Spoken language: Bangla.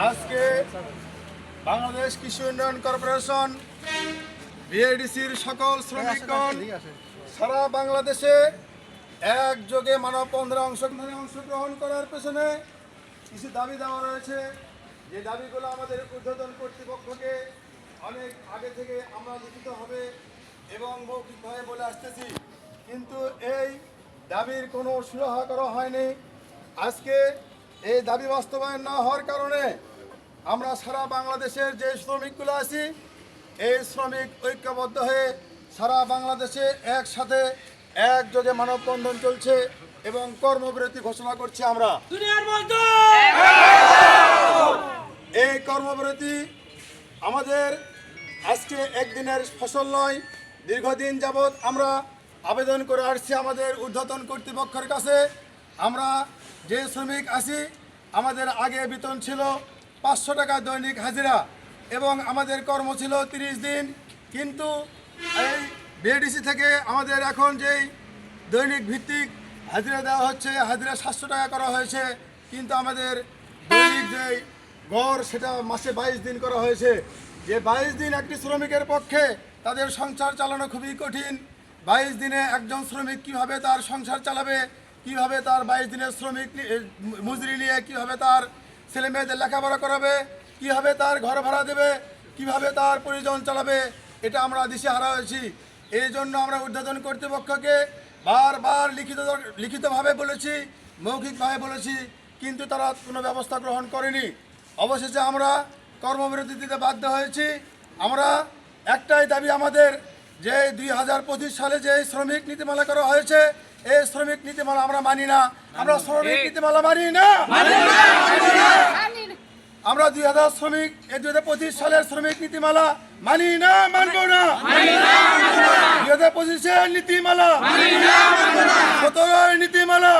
আজকে বাংলাদেশ কৃষি উন্নয়ন কর্পোরেশন বিএডিসির সকল শ্রমিকগণ সারা বাংলাদেশে একযোগে মানব মানববন্ধনে অংশগ্রহণে অংশগ্রহণ করার পেছনে কিছু দাবি দেওয়া রয়েছে যে দাবিগুলো আমাদের ঊর্ধ্বতন কর্তৃপক্ষকে অনেক আগে থেকে আমরা লিখিত হবে এবং মৌখিকভাবে বলে আসতেছি। কিন্তু এই দাবির কোনো সুরাহা করা হয়নি। আজকে এই দাবি বাস্তবায়ন না হওয়ার কারণে আমরা সারা বাংলাদেশের যে শ্রমিকগুলো আছি এই শ্রমিক ঐক্যবদ্ধ হয়ে সারা বাংলাদেশে একসাথে একযোগে মানববন্ধন চলছে এবং কর্মবিরতি ঘোষণা করছি আমরা। এই কর্মবিরতি আমাদের আজকে একদিনের ফসল নয়, দীর্ঘদিন যাবৎ আমরা আবেদন করে আসছি আমাদের ঊর্ধ্বতন কর্তৃপক্ষের কাছে। আমরা যে শ্রমিক আছি, আমাদের আগে বেতন ছিল পাঁচশো টাকা দৈনিক হাজিরা এবং আমাদের কর্ম ছিল তিরিশ দিন। কিন্তু এই বিএডিসি থেকে আমাদের এখন যেই দৈনিক ভিত্তিক হাজিরা দেওয়া হচ্ছে, হাজিরা সাতশো টাকা করা হয়েছে। কিন্তু আমাদের দৈনিক যেই গড়, সেটা মাসে বাইশ দিন করা হয়েছে। যে বাইশ দিন একটি শ্রমিকের পক্ষে তাদের সংসার চালানো খুবই কঠিন। বাইশ দিনে একজন শ্রমিক কীভাবে তার সংসার চালাবে, কীভাবে তার বাইশ দিনের শ্রমিক মজুরি নিয়ে কীভাবে তার ছেলে মেয়েদের লেখাপড়া করাবে, কীভাবে তার ঘর ভাড়া দেবে, কীভাবে তার পরিজন চালাবে, এটা আমরা দিশে হারা হয়েছি। এই জন্য আমরা উদ্বোধন কর্তৃপক্ষকে বারবার লিখিত লিখিতভাবে বলেছি, মৌখিকভাবে বলেছি, কিন্তু তারা কোনো ব্যবস্থা গ্রহণ করেনি। অবশেষে আমরা কর্মবিরতি দিতে বাধ্য হয়েছি। আমরা একটাই দাবি আমাদের যে দুই হাজার পঁচিশ সালে যে শ্রমিক নীতিমালা করা হয়েছে এই শ্রমিক নীতিমালা আমরা মানি না। আমরা শ্রমিক নীতিমালা মানি না। আমরা দুই হাজার শ্রমিক এই দুই হাজার পঁচিশ সালের শ্রমিক নীতিমালা মানি না মানবো না। দুই হাজার পঁচিশের নীতিমালা। সতেরোর নীতিমালা।